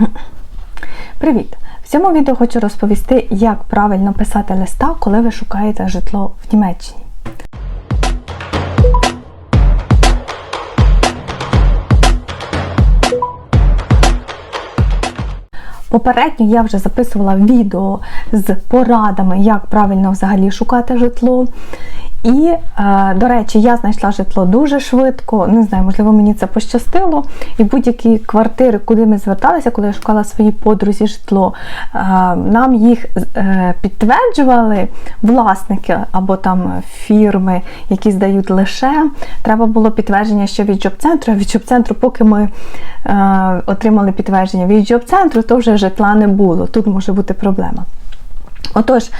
Привіт! В цьому відео хочу розповісти, як правильно писати листа, коли ви шукаєте житло в Німеччині. Попередньо я вже записувала відео з порадами, як правильно взагалі шукати житло. І, е, до речі, я знайшла житло дуже швидко. Не знаю, можливо, мені це пощастило. І будь-які квартири, куди ми зверталися, коли я шукала своїй подрузі житло, е, нам їх е, підтверджували власники або там фірми, які здають лише. Треба було підтвердження ще від джоб-центру. А від джоб-центру, поки ми отримали підтвердження від джоб-центру, то вже житла не було. Тут може бути проблема. Отож,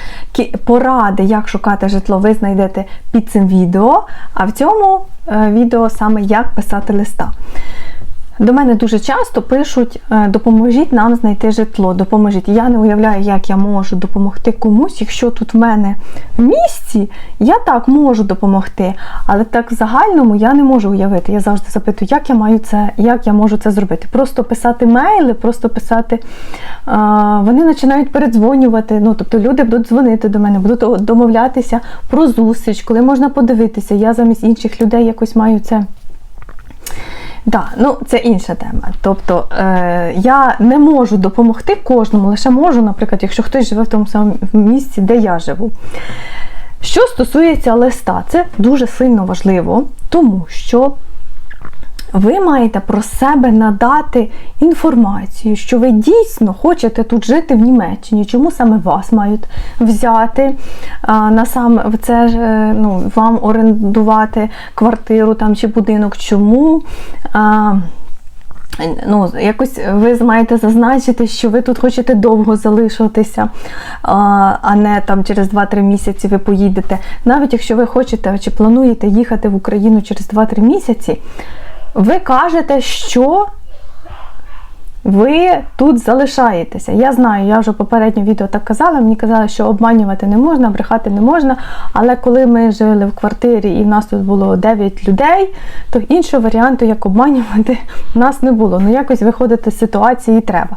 поради, як шукати житло, ви знайдете під цим відео, а в цьому е, відео саме як писати листа. До мене дуже часто пишуть: е, допоможіть нам знайти житло, допоможіть. Я не уявляю, як я можу допомогти комусь, якщо тут в мене в місті, я так можу допомогти, але так в загальному я не можу уявити. Я завжди запитую, як я маю це, як я можу це зробити. Просто писати мейли, просто писати, вони починають передзвонювати. Ну, тобто люди будуть дзвонити до мене, будуть домовлятися про зустріч, коли можна подивитися. Я замість інших людей якось маю це. Да, ну це інша тема. Тобто е, я не можу допомогти кожному, лише можу, наприклад, якщо хтось живе в тому самому місці, де я живу. Що стосується листа, це дуже сильно важливо, тому що ви маєте про себе надати інформацію, що ви дійсно хочете тут жити в Німеччині, чому саме вас мають взяти на сам це ж ну, вам орендувати квартиру там чи будинок, чому. А, Ну, якось ви маєте зазначити, що ви тут хочете довго залишитися, а не там через 2-3 місяці ви поїдете. Навіть якщо ви хочете чи плануєте їхати в Україну через 2-3 місяці, ви кажете, що ви тут залишаєтеся. Я знаю, я вже попереднє відео так казала, мені казали, що обманювати не можна, брехати не можна. Але коли ми жили в квартирі і в нас тут було 9 людей, то іншого варіанту, як обманювати, в нас не було. Ну, якось виходити з ситуації треба.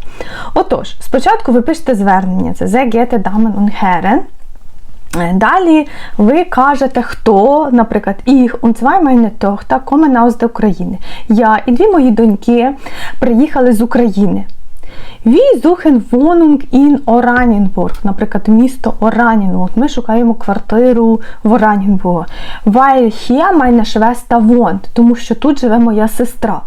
Отож, спочатку ви пишете звернення: це «Sehr geehrte Damen und Herren», далі ви кажете, хто, наприклад, їх und zwei meine Tochter kommen aus der. Я і дві мої доньки приїхали з України. Wir suchen Wohnung in наприклад, місто Оранінбург. Ми шукаємо квартиру в Оранінбург. Weil hier meine Schwester тому що тут живе моя сестра.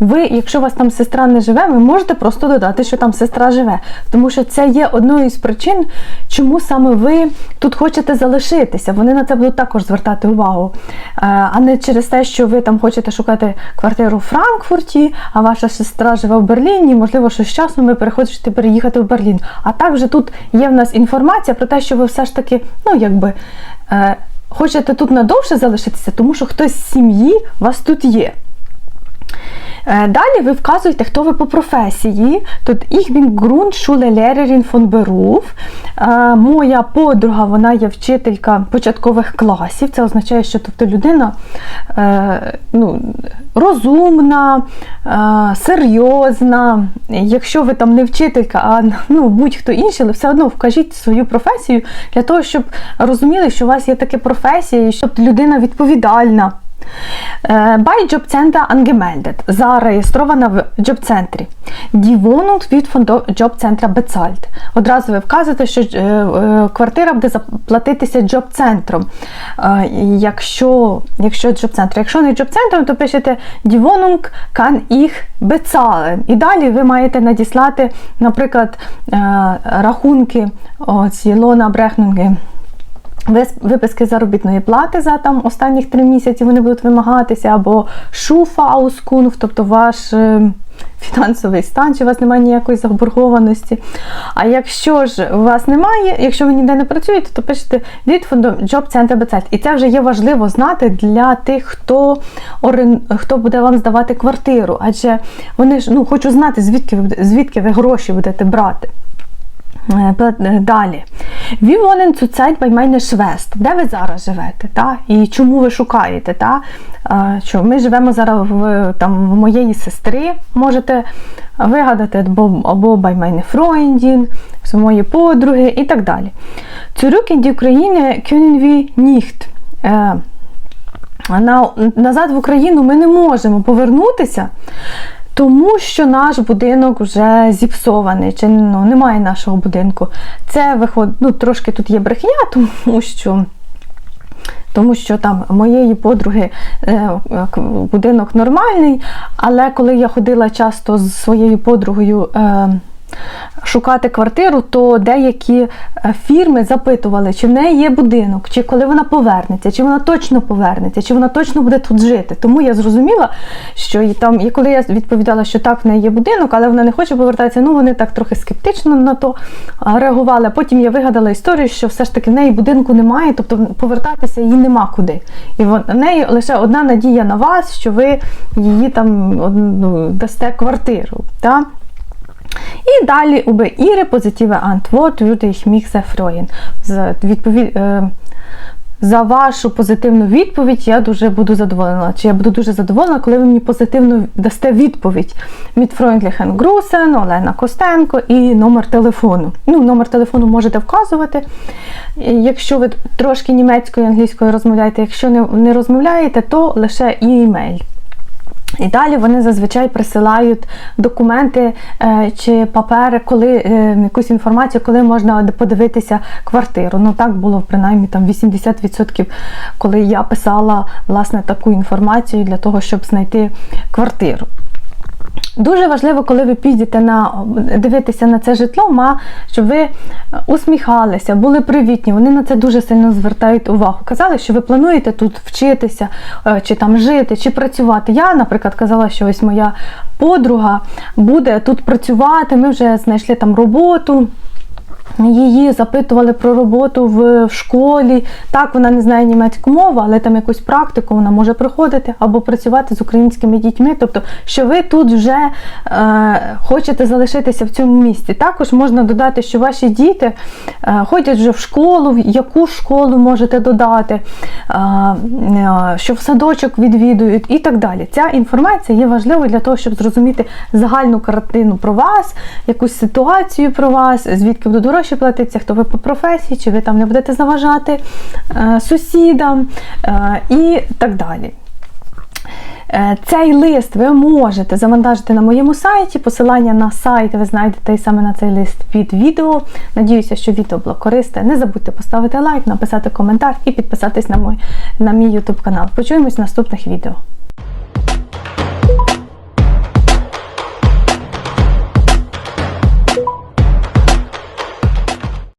Ви, якщо у вас там сестра не живе, ви можете просто додати, що там сестра живе. Тому що це є одною з причин, чому саме ви тут хочете залишитися. Вони на це будуть також звертати увагу. Е, а не через те, що ви там хочете шукати квартиру в Франкфурті, а ваша сестра живе в Берліні, можливо, що з часом ви переходите переїхати в Берлін. А також тут є в нас інформація про те, що ви все ж таки, ну якби. Е, хочете тут надовше залишитися, тому що хтось з сім'ї у вас тут є. Е, далі ви вказуєте, хто ви по професії. Тут ich bin Grundschullehrerin von Beruf. Е, моя подруга, вона є вчителька початкових класів. Це означає, що тобто людина е, ну, розумна, серйозна. Якщо ви там не вчителька, а ну, будь-хто інший, але все одно вкажіть свою професію для того, щоб розуміли, що у вас є таке професія, і щоб людина відповідальна. Bei Jobcenter angemeldet, зареєстрована в Jobцентрі. Die Wohnung von Jobcenter bezahlt. Одразу ви вказуєте, що квартира буде заплатитися Jobцентром. Якщо якщо Jobcenter. Якщо не Jobцентром, то пишете Die Wohnung kann ich. І далі ви маєте надіслати, наприклад, рахунки ці лона-брехнунги Виписки заробітної плати за там останніх три місяці вони будуть вимагатися, або шуфаускунг, тобто ваш е, фінансовий стан, чи у вас немає ніякої заборгованості. А якщо ж у вас немає, якщо ви ніде не працюєте, то пишете від фонду Job Center BZ. І це вже є важливо знати для тих, хто хто буде вам здавати квартиру. Адже вони ж ну, хочуть знати, звідки, звідки ви гроші будете брати. Е, е, Далі. Wie wollen zurzeit bei meine Schwester? Де ви зараз живете? Та? І чому ви шукаєте? Та? Що ми живемо зараз в, там, в моєї сестри, можете вигадати, або, або bei meine Freundin, з моєї подруги і так далі. Zurück in die Ukraine können wir nicht. На, назад в Україну ми не можемо повернутися, тому що наш будинок вже зіпсований, чи ну, немає нашого будинку. Це виход... ну, трошки тут є брехня, тому що. Тому що там моєї подруги е, будинок нормальний, але коли я ходила часто з своєю подругою е, шукати квартиру, то деякі е, фірми запитували, чи в неї є будинок, чи коли вона повернеться, чи вона точно повернеться, чи вона точно буде тут жити. Тому я зрозуміла, що і там, і коли я відповідала, що так, в неї є будинок, але вона не хоче повертатися, ну вони так трохи скептично на то реагували. Потім я вигадала історію, що все ж таки в неї будинку немає, тобто повертатися їй нема куди. І в неї лише одна надія на вас, що ви її там ну, дасте квартиру. Та? І далі у Ihre positive Antwort würde ich mich sehr freuen. Е, за вашу позитивну відповідь я дуже буду задоволена. Чи я буду дуже задоволена, коли ви мені позитивно дасте відповідь. Mit freundlichen Grüßen, Олена Костенко і номер телефону. Ну, номер телефону можете вказувати. Якщо ви трошки німецькою, і англійською розмовляєте, якщо не, розмовляєте, то лише імейл. І далі вони зазвичай присилають документи е, чи папери, коли е, якусь інформацію, коли можна подивитися квартиру. Ну так було принаймні там 80%, коли я писала власне таку інформацію для того, щоб знайти квартиру. Дуже важливо, коли ви підете на дивитися на це житло, ма, щоб ви усміхалися, були привітні. Вони на це дуже сильно звертають увагу. Казали, що ви плануєте тут вчитися, е, чи там жити, чи працювати. Я, наприклад, казала, що ось моя подруга буде тут працювати. Ми вже знайшли там роботу. Її запитували про роботу в, школі. Так, вона не знає німецьку мову, але там якусь практику вона може приходити або працювати з українськими дітьми. Тобто, що ви тут вже е, хочете залишитися в цьому місті. Також можна додати, що ваші діти е, ходять вже в школу, в яку школу можете додати, е, е, що в садочок відвідують і так далі. Ця інформація є важливою для того, щоб зрозуміти загальну картину про вас, якусь ситуацію про вас, звідки будуть гроші платитися, хто ви по професії, чи ви там не будете заважати е, сусідам е, і так далі. Е, Цей лист ви можете завантажити на моєму сайті. Посилання на сайт ви знайдете і саме на цей лист під відео. Надіюся, що відео було корисне. Не забудьте поставити лайк, написати коментар і підписатись на мій, на мій YouTube канал. Почуємось в наступних відео.